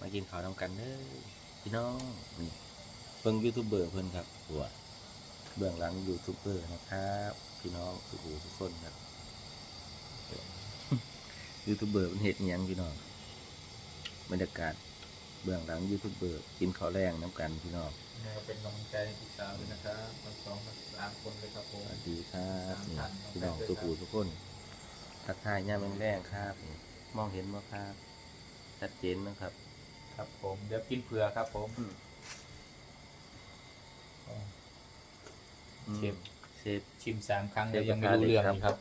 วัสดีครับมากินข้าวน้ำกันเด้อพี่น้องนี่เบิ่งยูทูบเบอร์เพิ่นครับหัวเบื้องหลังยูทูบเบอร์นะครับ พี่น้องทุกหูทุกคนครับยูทูบเบอร์เป็นเหตุอิหยังพี่น้องบรรยากาศเบื้องหลังยูทูบเบอร์กินข้าวแรงน้ำกันพี่น้องเนี่ยเป็นกำลังใจให้พี่สาวด้วยนะครับทั้งสองทั้งสามคนเลยครับผมสวัสดีครับนี่สามท่านพี่น้องครับทุกหูทุกคนทักทายย่ามแรงๆครับนี่มองเห็นบ่ครับชัดเจนนะครับ ครับผมเดี๋ยวกินเผื่อครับผมอืมเชฟเชฟ ชิมสามครั้งเชแล้วฟยังไม่รู้เรื่องกระทะเหล็กนี่ครับ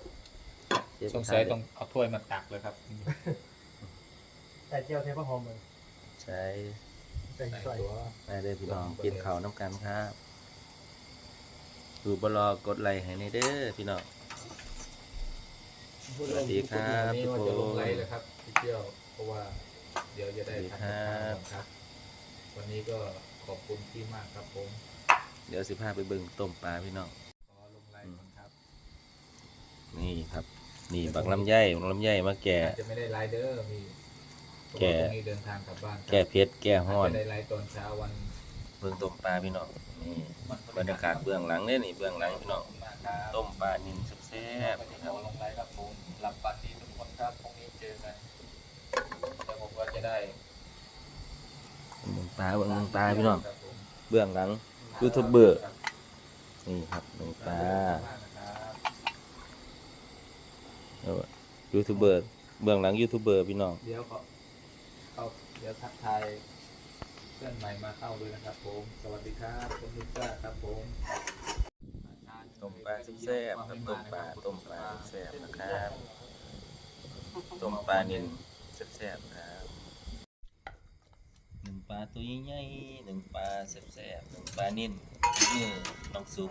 เชฟสงสัยต้องเอาถ้วยมาตักเลยครับ แต่เจียวเทปหอมเลยใช้ใส่ใส่ได้เลยพี่น้องกินข้าวน้ำกันครับดูบลอกดไลค์ให้ในเด้อพี่น้องสวัสดีครับนี่ทุกว่าคน วันนี้ก็ขอบคุณพี่มากครับผมเดี๋ยวสิพาไปเบิ่งต้มปลาพี่น้อง ขอลงไลฟ์ก่อนครับนี่ครับ นี่บักลำไยบักลำไยมาแก่ อาจจะไม่ได้ไลฟ์เด้อมีแกะเพราะว่าพรุ่งนี้เดินทางกลับบ้านครับแก่เพชรแก่ห้อนอาจจะได้ไลฟ์ตอนเช้าวันเบิ่งต้มปลาพี่น้องนี่วันพฤหัสบรรยากาศเบื้องหลังเนี่ยนี่เบื้องหลังพี่น้องขบคุณมากครับต้มปลานิลแซ่บวันๆนี้นะคขรับอลงไลฟ์ครับผมหลับฝันดีทุกคนครับพรุ่งนี้เจอกันแล้วผมก็จะได้ เบิ่งปลาเบิ่งปลาพี่น้องครับผมเบื้องหลังยูทูบเบอร์นี่ครับเบิ่งปลาเอายูทูบเบอร์เบื้องหลังยูทูบเบอร์พี่น้องเดี๋ยวเขาเขาเดี๋ยวทักทายเพื่อนใหม่มาเข้าด้วยนะครับผม สวัสดีครับคุณลูกซ่าครับผมต้มปลาแซ่บๆครับต้มปลาต้มปลาแซ่บๆนะครับต้มปลานิลแซ่บๆครับหนึ่ง ปลาตัวใหญ่ๆหนึ่งปลาแซ่บๆหนึ่งปลานิลนี่น้องซุป